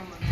so much.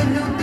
de luz.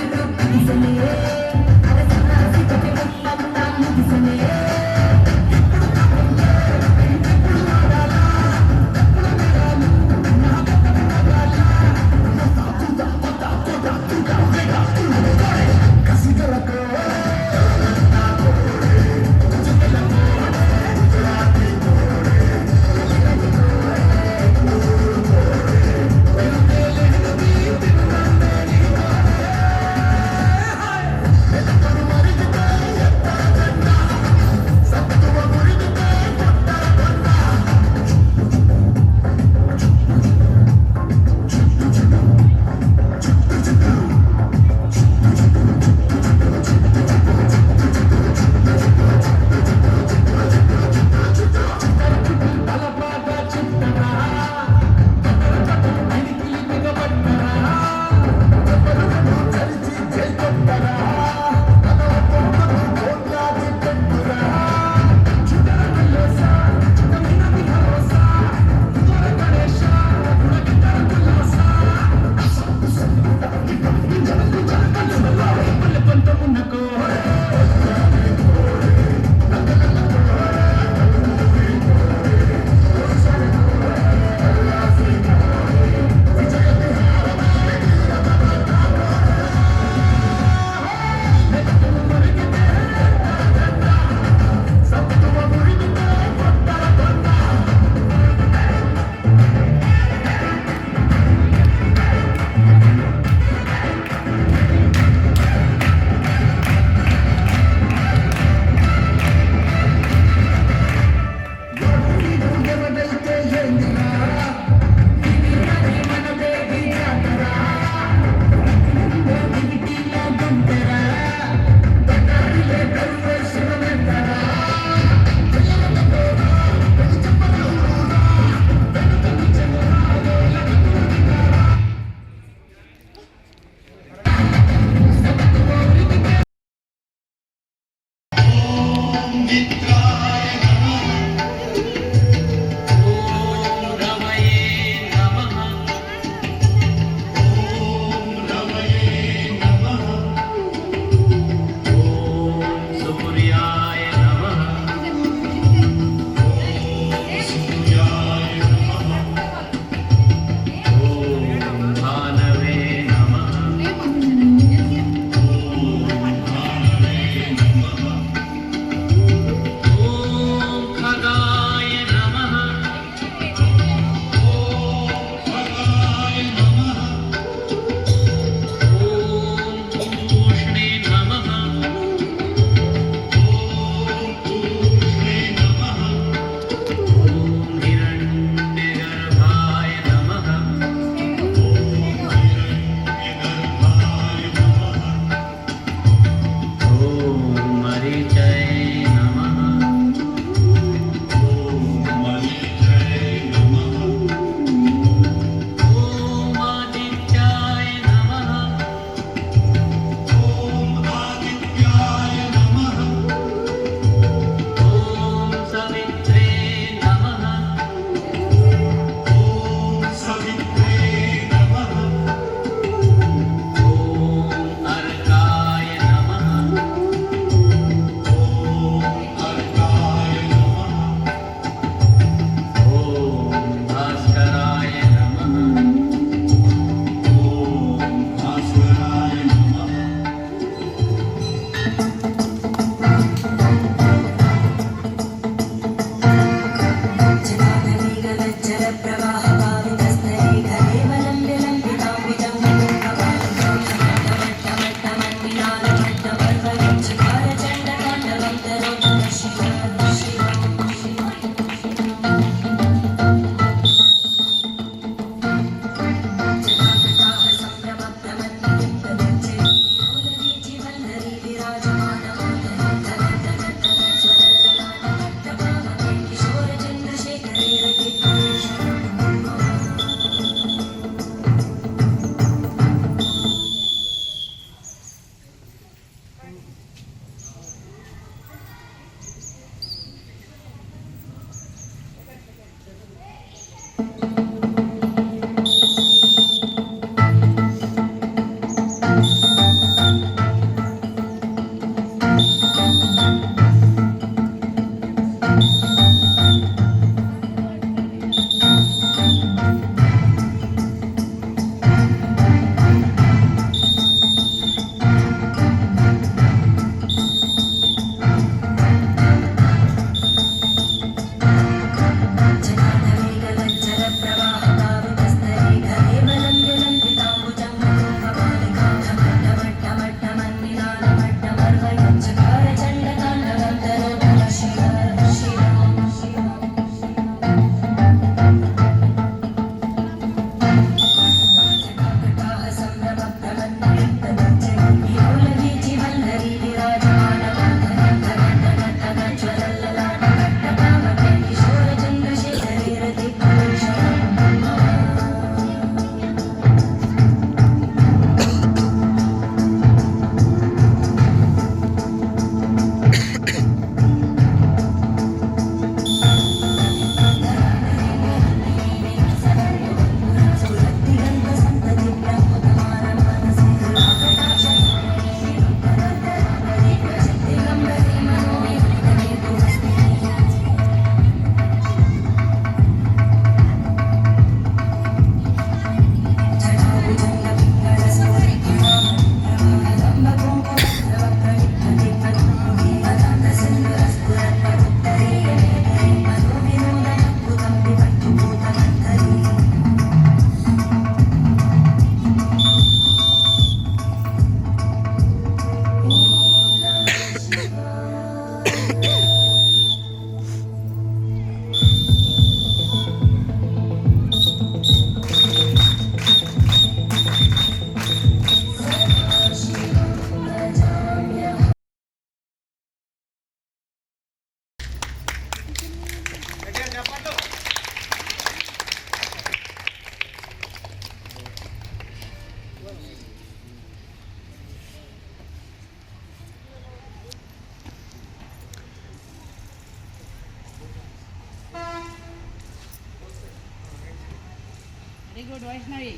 Good Vaishnavi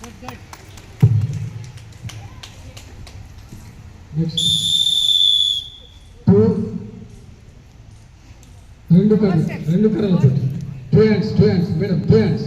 good good next two రెండు కర్రలు రెండు కర్రలు పెట్టి two hands two hands madam two hands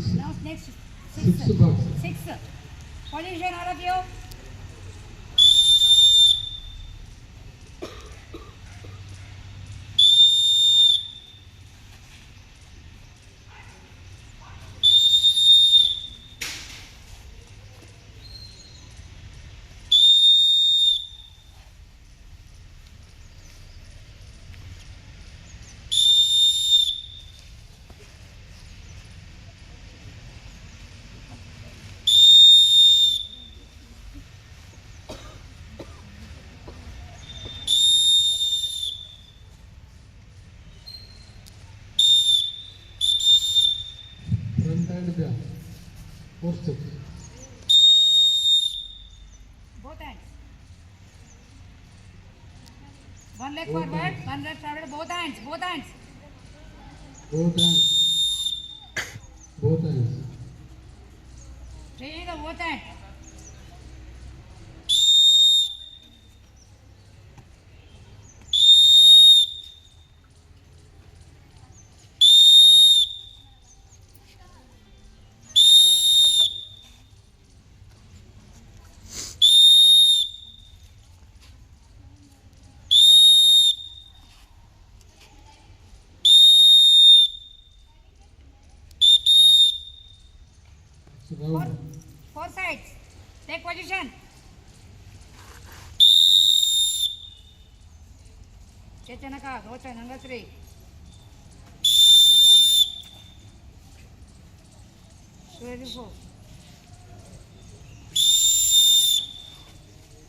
Six. Now next. Six. Six. Six. What is your order, leg forward, one leg forward, both hands, both hands. Both hands. Both hands. Four, four sides. Take position. Chetanaka, Rota, number three. Twenty four.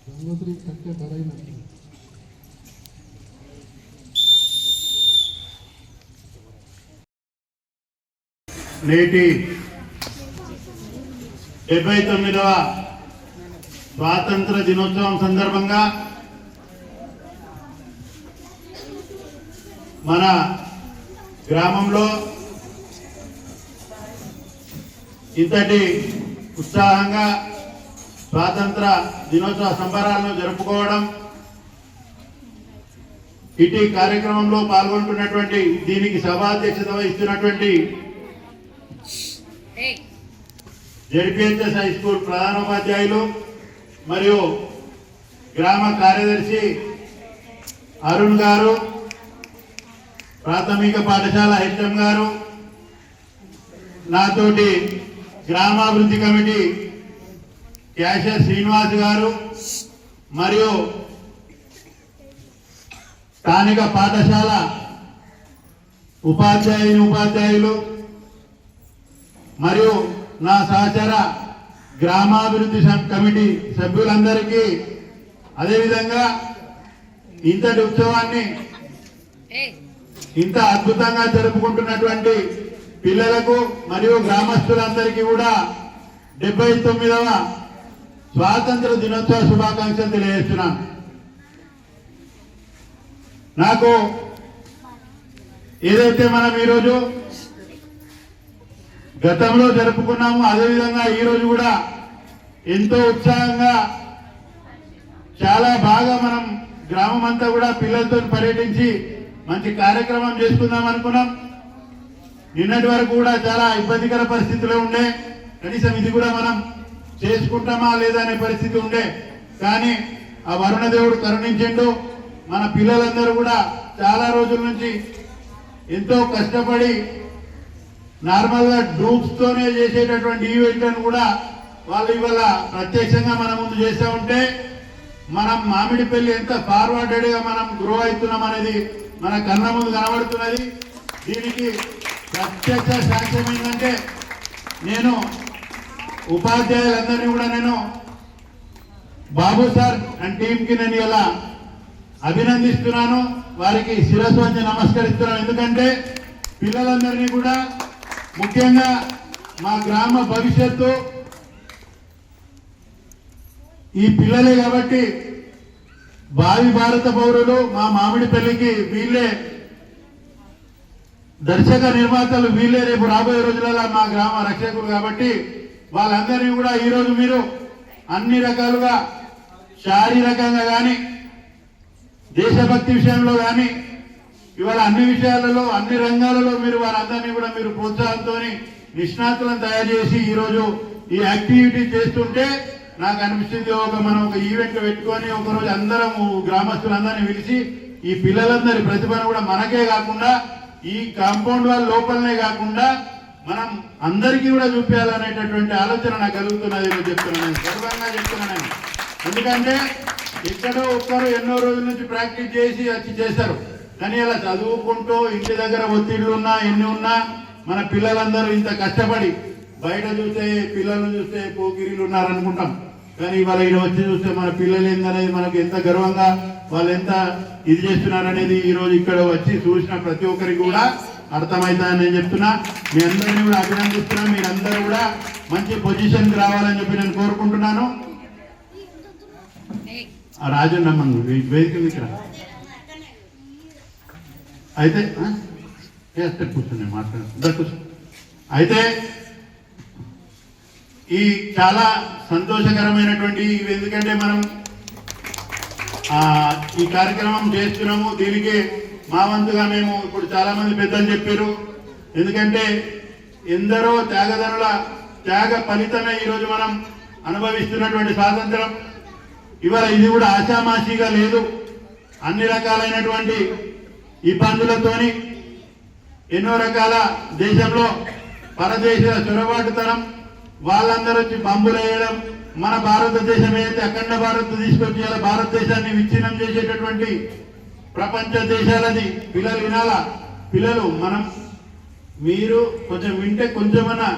Gangotri ಕಟ್ಟೆ ಬರ ಇಲ್ಲ నేటి డెబ్బై తొమ్మిదవ స్వాతంత్ర దినోత్సవం సందర్భంగా మన గ్రామంలో ఇంతటి ఉత్సాహంగా స్వాతంత్ర దినోత్సవ సంబరాలను జరుపుకోవడం ఇటీ కార్యక్రమంలో పాల్గొంటున్నటువంటి దీనికి సభాధ్యక్షత వహిస్తున్నటువంటి జడిపిహెచ్ఎస్ హై స్కూల్ ప్రధానోపాధ్యాయులు మరియు గ్రామ కార్యదర్శి అరుణ్ గారు ప్రాథమిక పాఠశాల హెచ్ఎం గారు నాతోటి గ్రామాభివృద్ధి కమిటీ క్యాషర్ శ్రీనివాస్ గారు మరియు స్థానిక పాఠశాల ఉపాధ్యాయుని ఉపాధ్యాయులు మరియు నా సహచర గ్రామాభివృద్ధి కమిటీ సభ్యులందరికీ అదేవిధంగా ఇంతటి ఉత్సవాన్ని. ఇంత అద్భుతంగా జరుపుకుంటున్నటువంటి పిల్లలకు మరియు గ్రామస్తులందరికీ కూడా డెబ్బై తొమ్మిదవ స్వాతంత్ర దినోత్సవ శుభాకాంక్షలు తెలియజేస్తున్నాను నాకు ఏదైతే మనం ఈరోజు గతంలో జరుపుకున్నాము అదేవిధంగా ఈరోజు కూడా ఎంతో ఉత్సాహంగా చాలా బాగా మనం గ్రామం అంతా కూడా పిల్లలతో పర్యటించి మంచి కార్యక్రమం చేసుకుందాం అనుకున్నాం. నిన్నటి వరకు కూడా చాలా ఇబ్బందికర పరిస్థితిలో ఉండే కనీసం ఇది కూడా మనం చేసుకుంటామా లేదా అనే పరిస్థితి ఉండే. కానీ ఆ వరుణ దేవుడు కరుణించిండు. మన పిల్లలందరూ కూడా చాలా రోజుల నుంచి ఎంతో కష్టపడి నార్మల్గా గ్రూప్స్ తోనే చేసేటటువంటి ఈవెంట్లను కూడా వాళ్ళు ఇవాళ ప్రత్యక్షంగా మన ముందు చేస్తూ ఉంటే మనం మామిడిపల్లి ఎంత ఫార్వర్డెడ్గా మనం గ్రో అవుతున్నాం అనేది మన కన్న ముందు కనబడుతున్నది. దీనికి ప్రత్యక్ష సాక్ష్యం ఏంటంటే నేను ఉపాధ్యాయులందరినీ కూడా నేను బాబు సార్ అండ్ టీంకి నేను ఇలా అభినందిస్తున్నాను. వారికి శిరస్సు నమస్కరిస్తున్నాను. ఎందుకంటే పిల్లలందరినీ కూడా ముఖ్యంగా మా గ్రామ భవిష్యత్తు ఈ పిల్లలే కాబట్టి భావి భారత పౌరులు మా మామిడి పెళ్ళికి వీళ్ళే దర్శక నిర్మాతలు వీళ్ళే రేపు రాబోయే రోజులలో మా గ్రామ రక్షకులు కాబట్టి వాళ్ళందరినీ కూడా ఈ రోజు మీరు అన్ని రకాలుగా శారీరకంగా కానీ దేశభక్తి విషయంలో కానీ ఇవాళ అన్ని విషయాలలో అన్ని రంగాలలో మీరు వారందరినీ కూడా మీరు ప్రోత్సాహంతో నిష్ణాతులను తయారు చేసి ఈరోజు ఈ యాక్టివిటీ చేస్తుంటే నాకు అనిపిస్తుంది ఒక మనం ఒక ఈవెంట్ పెట్టుకొని ఒక రోజు అందరం గ్రామస్తులందరినీ పిలిచి ఈ పిల్లలందరి ప్రతిభను కూడా మనకే కాకుండా ఈ కాంపౌండ్ వాళ్ళ లోపలనే కాకుండా మనం అందరికీ కూడా చూపించాలనేటటువంటి ఆలోచన నాకు కలుగుతున్నది నేను చెప్తున్నాను గర్వంగా చెప్తున్నాను ఎందుకంటే ఎక్కడో ఒక్కరు ఎన్నో రోజుల నుంచి ప్రాక్టీస్ చేసి వచ్చి చేస్తారు. కానీ అలా చదువుకుంటూ ఇంటి దగ్గర ఒత్తిళ్ళు ఉన్నా ఎన్ని ఉన్నా మన పిల్లలందరూ ఇంత కష్టపడి బయట చూస్తే పిల్లలు చూస్తే పోకిరీలు ఉన్నారు అనుకుంటాం కానీ ఇవాళ ఈయన వచ్చి చూస్తే మన పిల్లలు ఏందనేది మనకు ఎంత గర్వంగా వాళ్ళు ఎంత ఇది చేస్తున్నారనేది ఈరోజు ఇక్కడ వచ్చి చూసిన ప్రతి ఒక్కరికి కూడా అర్థమవుతుందని నేను చెప్తున్నా. మీ అందరినీ కూడా అభినందిస్తున్నా. మీరందరూ కూడా మంచి పొజిషన్కి రావాలని చెప్పి నేను కోరుకుంటున్నాను. ఆ రాజు నమ్మను వేదిక రా. అయితే ఆ? ఏ మాట్లాడు అయితే ఈ చాలా సంతోషకరమైనటువంటి ఇవి ఎందుకంటే మనం ఈ కార్యక్రమం చేస్తున్నాము. దీనికి మా వంతుగా మేము ఇప్పుడు చాలామంది పెద్దలు చెప్పారు. ఎందుకంటే ఎందరో త్యాగదనుల త్యాగ ఫలితమే ఈరోజు మనం అనుభవిస్తున్నటువంటి స్వాతంత్రం. ఇవాళ ఇది కూడా ఆశామాషిగా లేదు. అన్ని రకాలైనటువంటి ఇబ్బందులతోని ఎన్నో రకాల దేశంలో పరదేశీయుల చొరబాటుతనం వాళ్ళందరూ వచ్చి బంబులు వేయడం మన భారతదేశం ఏదైతే అఖండ భారత్ తీసుకొచ్చి ఇలా భారతదేశాన్ని విచ్ఛిన్నం చేసేటటువంటి ప్రపంచ దేశాలది పిల్లలు వినాలా? పిల్లలు మనం మీరు కొంచెం వింటే కొంచెమన్నా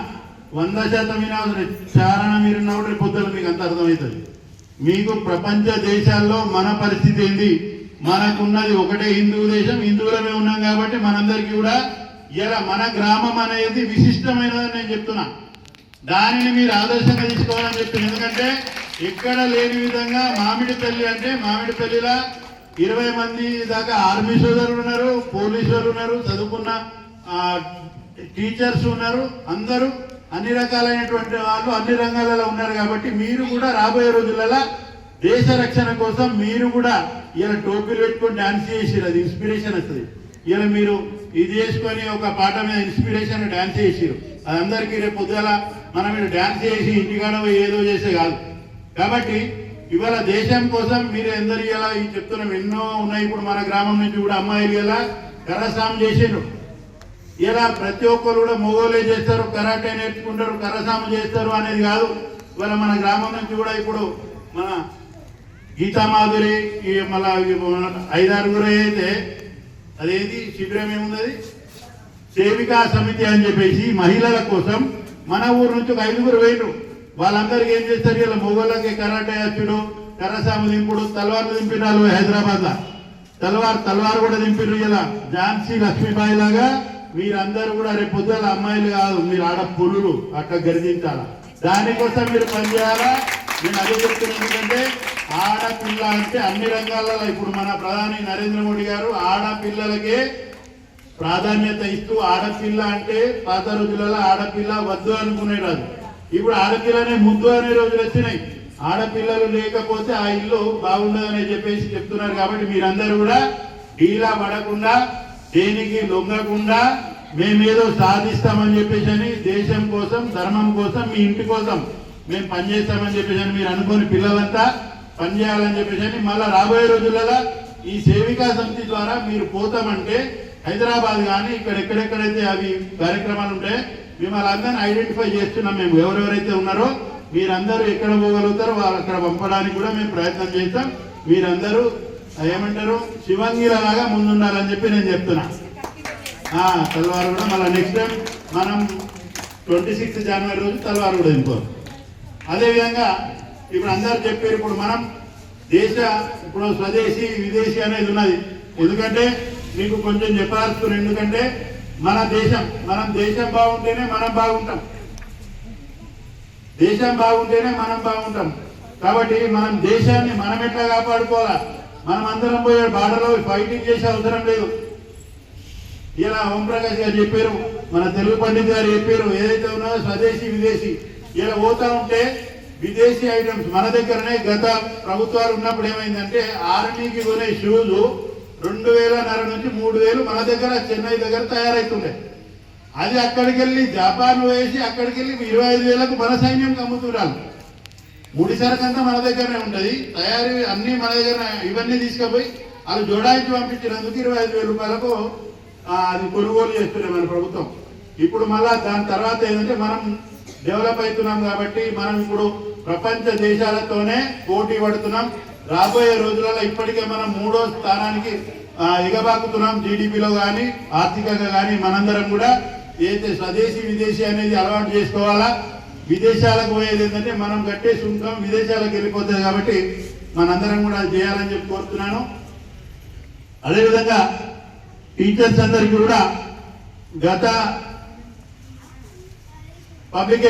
వంద శాతం వినాల్సిన చారణ మీరు కూడా పొద్దున మీకు అంత అర్థమవుతుంది. మీకు ప్రపంచ దేశాల్లో మన పరిస్థితి ఏంటి మనకున్నది ఒకటే హిందూ దేశం హిందువులమే ఉన్నాం కాబట్టి మనందరికీ కూడా ఇలా మన గ్రామం అనేది విశిష్టమైనదని నేను చెప్తున్నా. దానిని మీరు ఆదర్శంగా తీసుకోవాలని చెప్తున్నాను ఎందుకంటే ఎక్కడ లేని విధంగా మామిడి పెళ్ళి అంటే మామిడి పెళ్ళిలా ఇరవై మంది దాకా ఆర్మీ సోదరులు ఉన్నారు పోలీసు వాళ్ళు ఉన్నారు చదువుకున్న టీచర్స్ ఉన్నారు అందరూ అన్ని రకాలైనటువంటి వాళ్ళు అన్ని రంగాలలో ఉన్నారు కాబట్టి మీరు కూడా రాబోయే రోజులలో దేశ రక్షణ కోసం మీరు కూడా ఇలా టోపీలు పెట్టుకొని డాన్స్ చేసిరు అది ఇన్స్పిరేషన్ వస్తుంది. ఇలా మీరు ఇది చేసుకొని ఒక పాట మీద ఇన్స్పిరేషన్ డాన్స్ చేసిరు అది అందరికీ రేపు పొద్దుగల మనం మీరు డాన్స్ చేసి ఇంటికాడ పోయి ఏదో చేసే కాదు. కాబట్టి ఇవాళ దేశం కోసం మీరు ఎందరు ఇలా ఈ చెప్తున్నాం. ఎన్నో ఉన్నాయి ఇప్పుడు మన గ్రామం నుంచి కూడా అమ్మాయిలు ఇలా కరసాం చేసిండ్రు ఇలా ప్రతి ఒక్కరు కూడా మొగోలే చేస్తారు కరాటే నేర్చుకుంటారు కరసాము చేస్తారు అనేది కాదు. ఇవాళ మన గ్రామం నుంచి కూడా ఇప్పుడు మన గీతామాధురి ఈ మళ్ళా ఈ ఐదారుగురు అయితే అదేది? శిబిరం ఏముంది సేవికా సమితి అని చెప్పేసి మహిళల కోసం మన ఊరు నుంచి ఒక ఐదుగురు వేయరు వాళ్ళందరికీ ఏం చేస్తారు ఇలా మొగోళ్ళకి కరాటే వచ్చుడు కరసాము దింపుడు తలవారు దింపినారు హైదరాబాద్ లా తలవారు తలవారు కూడా దింపిరు ఇలా ఝాన్సీ లక్ష్మీబాయి లాగా మీరందరూ కూడా రేపు అమ్మాయిలు కాదు మీరు ఆడ పులులు అట్లా గర్జించాలా? దానికోసం మీరు పనిచేయాలా? నేను అదే చెప్తున్నాను ఎందుకంటే ఆడపిల్ల అంటే అన్ని రంగాలలో ఇప్పుడు మన ప్రధాని నరేంద్ర మోడీ గారు ఆడపిల్లలకే ప్రాధాన్యత ఇస్తూ ఆడపిల్ల అంటే పాత రోజులలో ఆడపిల్ల వద్దు అనుకునే రాదు ఇప్పుడు ఆడపిల్లనే ముద్దు అనే రోజులు వచ్చినాయి. ఆడపిల్లలు లేకపోతే ఆ ఇల్లు బాగుండదని చెప్పేసి చెప్తున్నారు కాబట్టి మీరందరూ కూడా డీలా పడకుండా దేనికి లొంగకుండా మేమేదో సాధిస్తామని చెప్పేసి అని దేశం కోసం ధర్మం కోసం మీ ఇంటి కోసం మేము పనిచేస్తామని చెప్పేసి మీరు అనుకోని పిల్లలంతా పనిచేయాలని చెప్పేసి మళ్ళీ రాబోయే రోజులలో ఈ సేవికా సమితి ద్వారా మీరు పోతామంటే హైదరాబాద్ కానీ ఇక్కడ ఎక్కడెక్కడైతే అవి కార్యక్రమాలు ఉంటాయి మిమ్మల్ని అందరినీ ఐడెంటిఫై చేస్తున్నాం మేము. ఎవరెవరైతే ఉన్నారో మీరందరూ ఎక్కడ పోగలుగుతారో వాళ్ళు అక్కడ పంపడానికి కూడా మేము ప్రయత్నం చేస్తాం. మీరందరూ ఏమంటారు? శివంగిలాగా ముందుండాలని చెప్పి నేను చెప్తున్నా. తలవారు కూడా మళ్ళీ నెక్స్ట్ టైం మనం ట్వంటీ సిక్స్త్ జనవరి రోజు తలవారు కూడా దింపు అదేవిధంగా ఇప్పుడు అందరు చెప్పారు ఇప్పుడు మనం దేశ ఇప్పుడు స్వదేశీ విదేశీ అనేది ఉన్నది. ఎందుకంటే మీకు కొంచెం చెప్పాల్సిన ఎందుకంటే మన దేశం మనం దేశం బాగుంటేనే మనం బాగుంటాం. దేశం బాగుంటేనే మనం బాగుంటాం. కాబట్టి మనం దేశాన్ని మనం ఎట్లా కాపాడుకోవాలా? మనం అందరం పోయే బార్డర్లో ఫైటింగ్ చేసే అవసరం లేదు. ఇలా ఓంప్రకాష్ గారు చెప్పారు మన తెలుగు పండిత్ గారు చెప్పారు ఏదైతే ఉన్నదో స్వదేశీ విదేశీ. ఇలా పోతా ఉంటే విదేశీ ఐటమ్స్ మన దగ్గరనే గత ప్రభుత్వాలు ఉన్నప్పుడు ఏమైందంటే ఆర్మీకి కొనే షూలు రెండు వేలన్నర నుంచి మూడు వేలు మన దగ్గర చెన్నై దగ్గర తయారవుతుండే అది అక్కడికి వెళ్ళి జపాన్ వేసి అక్కడికి వెళ్ళి ఇరవై ఐదు వేలకు మన సైన్యం కమ్ముతున్నారు ముడి సరకంతా అంతా మన దగ్గరనే ఉంటుంది తయారీ అన్ని మన దగ్గర ఇవన్నీ తీసుకుపోయి అది జోడాయించి పంపించినందుకు ఇరవై ఐదు వేల రూపాయలకు అది కొనుగోలు చేస్తున్నాయి మన ప్రభుత్వం. ఇప్పుడు మళ్ళా దాని తర్వాత ఏంటంటే మనం డెవలప్ అవుతున్నాం కాబట్టి మనం ఇప్పుడు ప్రపంచ దేశాలతోనే పోటీ పడుతున్నాం. రాబోయే రోజులలో ఇప్పటికే మనం మూడో స్థానానికి ఎగబాకుతున్నాం జీడిపిలో కానీ ఆర్థికంగా కానీ మనందరం కూడా. ఏదైతే స్వదేశీ విదేశీ అనేది అలవాటు చేసుకోవాలా? విదేశాలకు పోయేది ఏంటంటే మనం కట్టే సుంకం విదేశాలకు వెళ్ళిపోతుంది కాబట్టి మనందరం కూడా అది చేయాలని చెప్పి కోరుతున్నాను. అదేవిధంగా టీచర్స్ అందరికీ కూడా గత ಪಬ್ಲಿಕ್